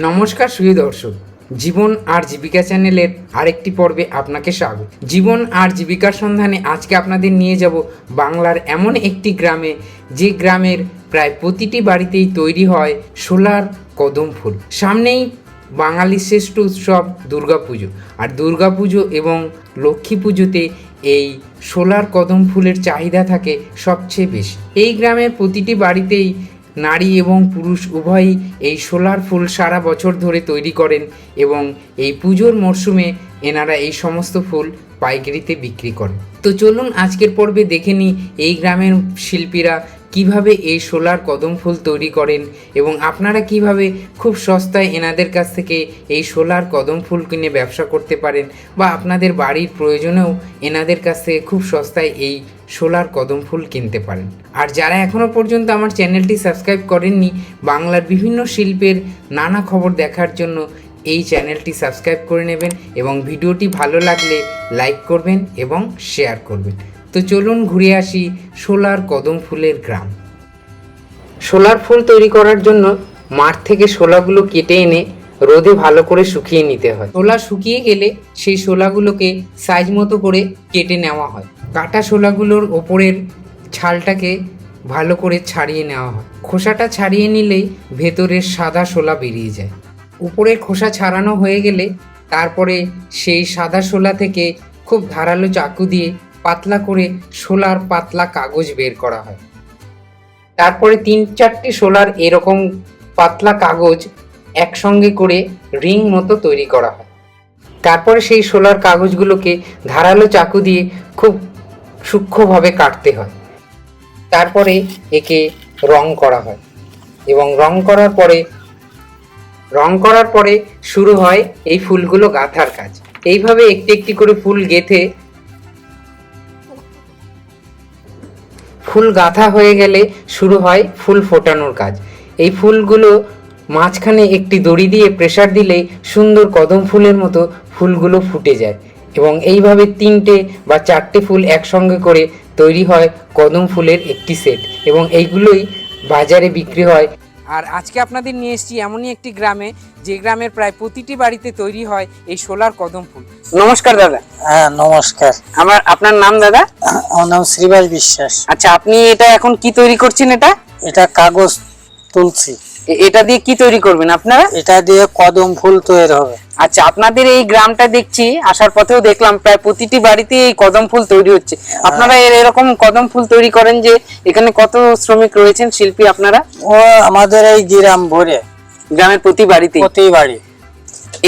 নমস্কার সুধী দর্শক, জীবন আর জীবিকা চ্যানেলের আরেকটি পর্বে আপনাকে স্বাগত। জীবন আর জীবিকার সন্ধানে আজকে আপনাদের নিয়ে যাব বাংলার এমন একটি গ্রামে, যে গ্রামের প্রায় প্রতিটি বাড়িতেই তৈরি হয় সোলার কদম ফুল। সামনেই বাঙালি শ্রেষ্ঠ উৎসব দুর্গাপুজো আর দুর্গাপুজো এবং লক্ষ্মী পুজোতে এই সোলার কদম ফুলের চাহিদা থাকে সবচেয়ে বেশি। এই গ্রামের প্রতিটি বাড়িতেই নারী এবং পুরুষ উভয়ই এই সোলার ফুল সারা বছর ধরে তৈরি করেন এবং এই পুজোর মরশুমে এনারা এই সমস্ত ফুল পাইকারিতে বিক্রি করেন। তো চলুন আজকের পর্বে দেখে নিই এই গ্রামের শিল্পীরা কীভাবে এই সোলার কদম ফুল তৈরি করেন এবং আপনারা কীভাবে খুব সস্তায় এনাদের কাছ থেকে এই সোলার কদম ফুল কিনে ব্যবসা করতে পারেন বা আপনাদের বাড়ির প্রয়োজনেও এনাদের কাছ থেকে খুব সস্তায় এই সোলার কদম ফুল কিনতে পারেন। আর যারা এখনও পর্যন্ত আমার চ্যানেলটি সাবস্ক্রাইব করেননি, বাংলার বিভিন্ন শিল্পের নানা খবর দেখার জন্য এই চ্যানেলটি সাবস্ক্রাইব করে নেবেন এবং ভিডিওটি ভালো লাগলে লাইক করবেন এবং শেয়ার করবেন। তো চলুন ঘুরে আসি সোলার কদম ফুলের গ্রাম। সোলার ফুল তৈরি করার জন্য মাঠ থেকে শোলাগুলো কেটে এনে রোদে ভালো করে শুকিয়ে নিতে হয়। শোলা শুকিয়ে গেলে সেই শোলাগুলোকে সাইজ মতো করে কেটে নেওয়া হয়। কাটা শোলাগুলোর ওপরের ছালটাকে ভালো করে ছাড়িয়ে নেওয়া হয়। খোসাটা ছাড়িয়ে নিলেই ভেতরের সাদা শোলা বেরিয়ে যায়। উপরের খোসা ছাড়ানো হয়ে গেলে তারপরে সেই সাদা শোলা থেকে খুব ধারালো চাকু দিয়ে পাতলা করে শোলার পাতলা কাগজ বের করা হয়। তারপরে তিন চারটি সোলার এরকম পাতলা কাগজ একসঙ্গে করে রিং মতো তৈরি করা হয়। তারপরে সেই সোলার কাগজগুলোকে ধারালো চাকু দিয়ে খুব সূক্ষ্মভাবে কাটতে হয়। তারপরে একে রং করা হয় এবং রং করার পরে, রং করার পরে শুরু হয় এই ফুলগুলো গাঁথার কাজ। এইভাবে একটি একটি করে ফুল গেথে ফুল গাঁথা হয়ে গেলে শুরু হয় ফুল ফোটানোর কাজ। এই ফুলগুলো মাঝখানে একটি দড়ি দিয়ে প্রেসার দিলে সুন্দর কদম ফুলের মতো ফুলগুলো ফুটে যায় এবং এইভাবে তিনটে বা চারটে ফুল একসঙ্গে করে তৈরি হয় কদম ফুলের একটি সেট এবং এইগুলোই বাজারে বিক্রি হয় আর আজকে আপনাদের নিয়ে এসেছি এমনই একটি গ্রামে যে গ্রামের প্রায় প্রতিটি বাড়িতে তৈরি হয় এই সোলার কদম ফুল। নমস্কার দাদা। হ্যাঁ নমস্কার। আমার আপনার নাম দাদা? আমার নাম শ্রীবাস বিশ্বাস। আচ্ছা আপনি এটা এখন কি তৈরি করছেন এটা? এটা কাগজ তুলছি। এটা দিয়ে কি তৈরি করবেন আপনারা? এটা দিয়ে কদম ফুল তৈরি হবে। আচ্ছা আপনাদের এই গ্রামটা দেখছি আসার পথেও দেখলাম প্রায় প্রতিটি বাড়িতে এই কদম ফুল তৈরি হচ্ছে। আপনারা এর এরকম কদম ফুল তৈরি করেন যে এখানে কত শ্রমিক রয়েছেন শিল্পী আপনারা? ও আমাদের এই গ্রাম ভরে। গ্রামের প্রতি বাড়িতে প্রতি বাড়ি।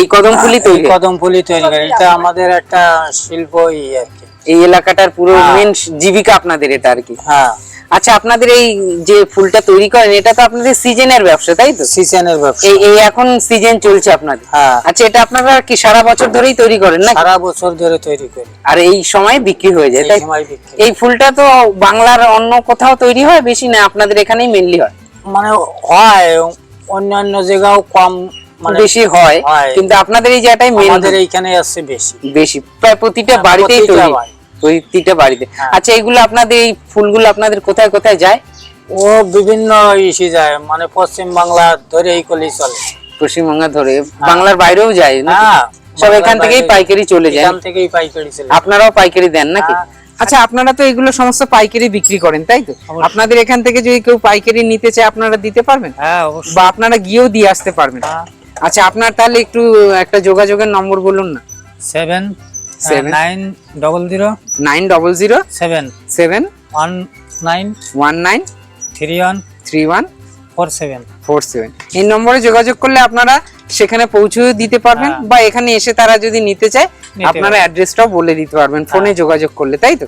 এই কদম ফুলই তৈরি? কদম ফুলই তৈরি করে। এটা আমাদের একটা শিল্পই আর কি। এই এলাকাটার পুরো হ্যাঁ। মেন জীবিকা আপনাদের এটা আর কি। হ্যাঁ। আচ্ছা আপনাদের এই যে ফুলটা তৈরি করেন এটা তো আপনাদের সিজনের ব্যবসা তাই তো? সিজনের ব্যবসা। এই এখন সিজন চলছে আপনাদের? হ্যাঁ। আচ্ছা এটা আপনারা কি সারা বছর ধরেই তৈরি করেন না সারা বছর ধরে তৈরি করি। আর এই সময় বিক্রি হয়ে যায় তাই এই ফুলটা তো বাংলার অন্য কোথাও তৈরি হয় বেশি না আপনাদের এখানেই মেনলি হয়? মানে হয় অন্যান্য জায়গাও কম মানে বেশি হয় হয়। কিন্তু আপনাদের এই জায়গাটাই মেন আমাদের এইখানে আছে বেশি। বেশি। প্রায় প্রতিটা হ্যাঁ, বাড়িতেই তৈরি। বাড়ি। প্রতিটা বাড়িতে। হ্যাঁ। আচ্ছা এইগুলো আপনাদের এই ফুলগুলো আপনাদের কোথায় কোথায় যায়? ও বিভিন্ন ইসে যায় মানে পশ্চিম বাংলা ধরে এই কলি চলে। ধরে বাংলার বাইরেও যায় না হ্যাঁ সব এখান থেকেই পাইকারি চলে যায়। এখান থেকেই পাইকারি চলে আপনারাও পাইকারি দেন নাকি? হ্যাঁ। আচ্ছা আপনারা তো এগুলো সমস্ত পাইকারি বিক্রি করেন তাই তো? আপনাদের এখান থেকে যদি কেউ পাইকারি নিতে চায় আপনারা দিতে পারবেন? হ্যাঁ বা আপনারা গিয়েও দিয়ে আসতে পারবেন? হ্যাঁ। আচ্ছা আপনার তাহলে একটু একটা যোগাযোগের নম্বর বলুন না। Seven. Nine double zero nine double zero seven seven one nine one nine three one three one four seven four seven এই নম্বরে যোগাযোগ করলে আপনারা সেখানে পৌঁছে দিতে পারবেন হ্যাঁ। বা এখানে এসে তারা যদি নিতে চায় আপনারা অ্যাড্রেসটাও বলে দিতে পারবেন ফোনে যোগাযোগ করলে তাই তো?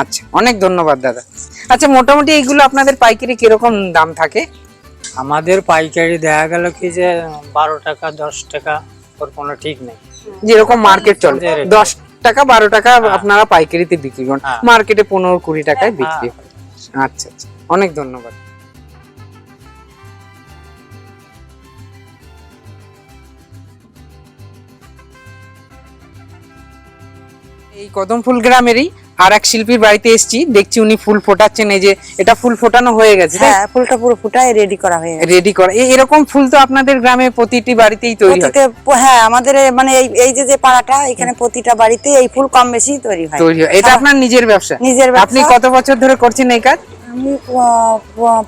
আচ্ছা অনেক ধন্যবাদ দাদা। আচ্ছা মোটামুটি এইগুলো আপনাদের পাইকারি কীরকম দাম থাকে? আমাদের পাইকারি দেখা গেল কি যে বারো টাকা দশ টাকা ওর কোনো ঠিক নেই। যেরকম মার্কেট চলে। দশ টাকা বারো টাকা আপনারা পাইকারিতে বিক্রি করেন। হ্যাঁ। মার্কেটে পনেরো কুড়ি টাকায় বিক্রি হয়। আচ্ছা আচ্ছা। অনেক ধন্যবাদ। এই কদমফুল গ্রামেরই আর এক শিল্পীর বাড়িতে এসেছি দেখছি উনি ফুল ফোটাচ্ছেন এই যে এটা ফুল ফোটানো হয়ে গেছে হ্যাঁ ফুলটা পুরো ফুটায় রেডি করা হয়ে গেছে। রেডি করা। এরকম ফুল তো আপনাদের গ্রামে প্রতিটি বাড়িতেই তৈরি হয়। হ্যাঁ আমাদের মানে এই এই যে যে পাড়াটা এখানে প্রতিটা বাড়িতে এই ফুল কম বেশি তৈরি হয়। তৈরি হয়। এটা আপনার নিজের ব্যবসা? নিজের ব্যবসা। আপনি কত বছর ধরে করছেন এই কাজ? আমি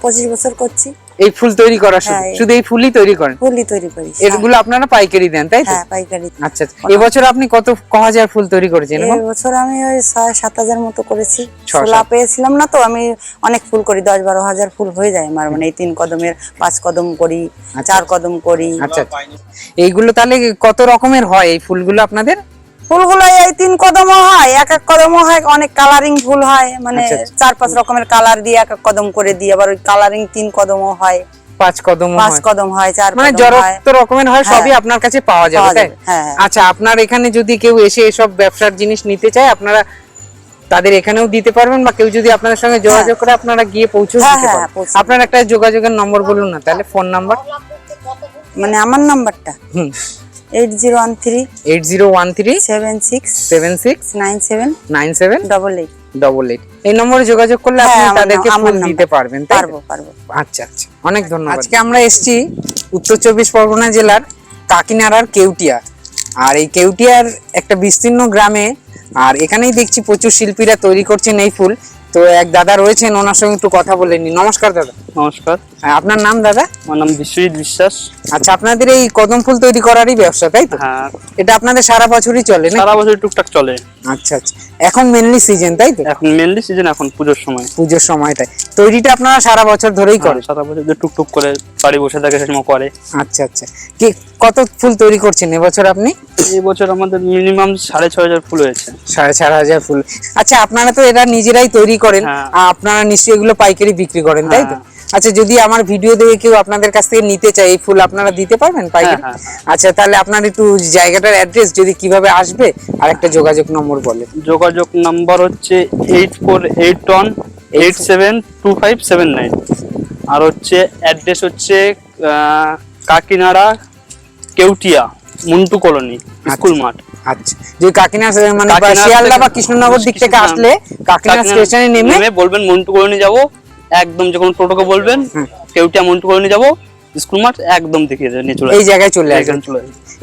পঁচিশ বছর করছি। এই ফুল তৈরি করা শুধু হ্যাঁ, এই- শুধু এই ফুলই তৈরি করেন? ফুলই তৈরি করি এগুলো আপনারা পাইকারি দেন তাই তো? হ্যাঁ পাইকারি আচ্ছা আচ্ছা। এবছর আপনি কত ক হাজার ফুল তৈরি করেছেন এই বছর আমি ওই ছয় সাত হাজার মতো করেছি। ছোলা পেয়েছিলাম না তো আমি অনেক ফুল করি দশ বারো হাজার ফুল হয়ে যায় আমার মানে এই তিন কদমের পাঁচ কদম করি চার কদম করি। আচ্ছা আচ্ছা। এইগুলো তাহলে কত রকমের হয় এই ফুলগুলো আপনাদের? ফুলগুলো এই তিন কদমও হয় এক এক কদমও হয় অনেক কালারিং ফুল হয় মানে আচ্ছা, আচ্ছা। চার পাঁচ রকমের কালার দিয়ে এক এক কদম করে দিই আবার ওই কালারিং তিন কদমও হয়। পাঁচ কদম পাঁচ কদম হয় চার মানে যত রকমের হয় সবই হ্যাঁ। আপনার কাছে পাওয়া যাবে তাই? হ্যাঁ, হ্যাঁ। আচ্ছা আপনার এখানে যদি কেউ এসে এসব ব্যবসার জিনিস নিতে চায় আপনারা তাদের এখানেও দিতে পারবেন বা কেউ যদি আপনাদের সঙ্গে যোগাযোগ করে আপনারা গিয়ে পৌঁছে আপনার একটা যোগাযোগের নম্বর বলুন না তাহলে ফোন নাম্বার মানে আমার নাম্বারটা হুম। Eight zero one three eight zero one three seven six seven six nine seven nine seven double eight double eight এই নম্বরে যোগাযোগ করলে আপনি হ্যাঁ, তাদেরকে নাম- আমার ফুল নাম্বার। দিতে পারবেন পারব পারব। আচ্ছা আচ্ছা অনেক ধন্যবাদ। আজকে আমরা এসেছি উত্তর চব্বিশ পরগনা জেলার কাকিনাড়ার কেউটিয়া। আর এই কেউটিয়ার একটা বিস্তীর্ণ গ্রামে আর এখানেই দেখছি প্রচুর শিল্পীরা তৈরি করছেন এই ফুল। তো এক দাদা রয়েছেন ওনার সঙ্গে একটু কথা বলে নি নমস্কার দাদা। নমস্কার। হ্যাঁ, আপনার নাম দাদা? আমার নাম বিশ্বজিৎ বিশ্বাস। আচ্ছা আপনাদের এই কদম ফুল তৈরি করারই ব্যবসা তাই তো? হ্যাঁ। এটা আপনাদের সারা বছরই চলে না সারা বছর টুকটাক চলে। আচ্ছা আচ্ছা। এখন মেনলি সিজন তাই তো? এখন মেনলি সিজন এখন পুজোর সময়। পুজোর সময়টায়। তৈরিটা আপনারা সারা বছর ধরেই করেন? সারা বছর যে টুকটুক করে বাড়ি বসে থাকে সেসময় করে। আচ্ছা আচ্ছা। কি কত ফুল তৈরি করছেন এবছর আপনি? এবছর আমাদের মিনিমাম সাড়ে ছয় হাজার ফুল হয়েছে। সাড়ে চার হাজার ফুল। আচ্ছা আপনারা তো এটা নিজেরাই তৈরি করেন হ্যাঁ। আর আপনারা নিশ্চয়ই এগুলো পাইকারি বিক্রি করেন তাই তো? হ্যাঁ। আচ্ছা যদি আমার ভিডিও দেখে কেউ আপনাদের কাছ থেকে নিতে চায় এই ফুল আপনারা দিতে পারবেন পাইকারি? হ্যাঁ, আচ্ছা তাহলে আপনার একটু জায়গাটার অ্যাড্রেস যদি কীভাবে আসবে আর একটা যোগাযোগ নম্বর বলেন। যোগাযোগ নাম্বার হচ্ছে eight four eight one eight seven two five seven nine. আর হচ্ছে অ্যাড্রেস হচ্ছে কাকিনাড়া কেউটিয়া মুন্টু কলোনি স্কুল মাঠ। আচ্ছা। যদি কাকিনা মানে শিয়ালদা বা কৃষ্ণনগর দিক থেকে আসলে কাকিনা স্টেশনে নেমে বলবেন মন্টু নিয়ে যাব। একদম যখন টোটোকে বলবেন কেউটা মন্টু নিয়ে যাব। স্কুল মাঠ একদম নিয়ে চলে এই জায়গায় চলে আসবেন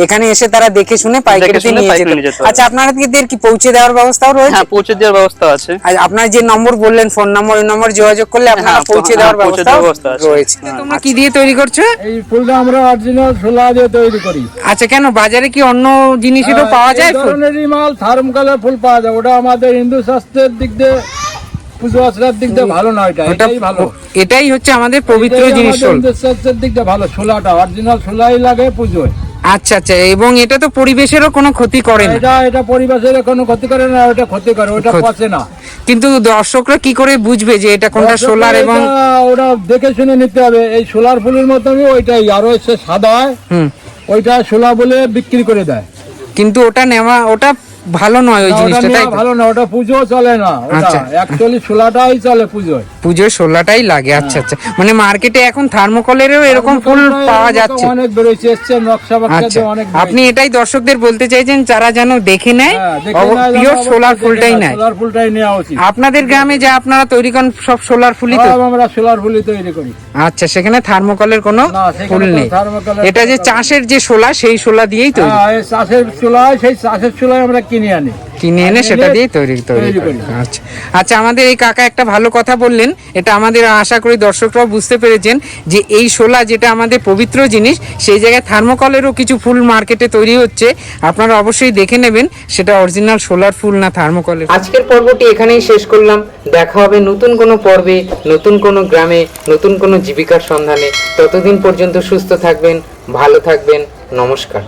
এখানে এসে তারা দেখে শুনে পাইকারিতে নিয়ে যেতে। আচ্ছা আপনাদের কি পৌঁছে দেওয়ার ব্যবস্থাও রয়েছে? হ্যাঁ পৌঁছে দেওয়ার ব্যবস্থা আছে। আর আপনার যে নম্বর বললেন ফোন নম্বর ওই নম্বর যোগাযোগ করলে আপনারা হ্যাঁ, পৌঁছে হ্যাঁ, দেওয়ার ব্যবস্থা। রয়েছে। তোমরা কি দিয়ে তৈরি করছ? এই ফুলটা আমরা অরিজিনাল ছোলা দিয়ে তৈরি করি। আচ্ছা কেন? বাজারে কি অন্য জিনিসেরও পাওয়া যায় ফুল? মাল থার্ম কালার ফুল পাওয়া যায়। ওটা আমাদের হিন্দু শাস্ত্রের দিক দিয়ে পুজো আশ্রার দিক দিয়ে ভালো না এটা এটাই ভালো। এটাই হচ্ছে আমাদের পবিত্র জিনিস আমাদের ফুল হিন্দু শাস্ত্রের দিক দিয়ে ভালো ছোলাটা অরিজিনাল ছোলাই লাগে পুজোয়। আচ্ছা আচ্ছা এবং এটা তো পরিবেশেরও কোনো ক্ষতি করে না। এটা এটা পরিবেশের কোনো ক্ষতি করে না ওটা ক্ষতি করে ওটা পচে না। কিন্তু দর্শকরা কি করে বুঝবে যে এটা কোনটা সোলার এবং এটা ওটা দেখে শুনে নিতে হবে এই সোলার ফুলের মতনই ওইটাই আরও এসে সাদা হয় হুম। ওইটা সোলা বলে বিক্রি করে দেয়। কিন্তু ওটা নেওয়া ওটা ভালো নয় ওই জিনিসটা তাই ভালো না ওটা পুজো চলে না ওটা আচ্ছা। অ্যাকচুয়ালি সোলাটাই চলে পুজোয় পুজোর সোলাটাই লাগে আচ্ছা আচ্ছা। মানে মার্কেটে এখন থার্মোকলেরও এরকম ফুল পাওয়া যাচ্ছে। অনেক বেরোচ্ছে এসছে নকশা আচ্ছা আপনি এটাই দর্শকদের বলতে চাইছেন যারা যেন দেখে নেয় পিওর সোলার ফুলটাই নেয় সোলার ফুলটাই নেওয়া উচিত। আপনাদের গ্রামে যা আপনারা তৈরি করেন সব সোলার ফুলই তো? আমরা সোলার ফুলই তৈরি করি। আচ্ছা সেখানে থার্মোকলের কোনো ফুল নেই। এটা যে চাষের যে সোলা সেই সোলা দিয়েই তৈরি। হ্যাঁ চাষের চুলাই সেই চাষের চুলাই আমরা কিনে আনি। কিনে এনে সেটা এনে দিয়ে তৈরি তৈরি। আচ্ছা। আচ্ছা আমাদের এই কাকা একটা ভালো কথা বললেন এটা আমাদের আশা করি দর্শকরাও বুঝতে পেরেছেন যে এই শোলা যেটা আমাদের পবিত্র জিনিস সেই জায়গায় থার্মোকলেরও কিছু ফুল মার্কেটে তৈরি হচ্ছে। আপনারা অবশ্যই দেখে নেবেন সেটা অরিজিনাল সোলার ফুল না থার্মোকলের আজকের পর্বটি এখানেই শেষ করলাম। দেখা হবে নতুন কোনো পর্বে নতুন কোনো গ্রামে নতুন কোনো জীবিকার সন্ধানে। ততদিন পর্যন্ত সুস্থ থাকবেন ভালো থাকবেন নমস্কার।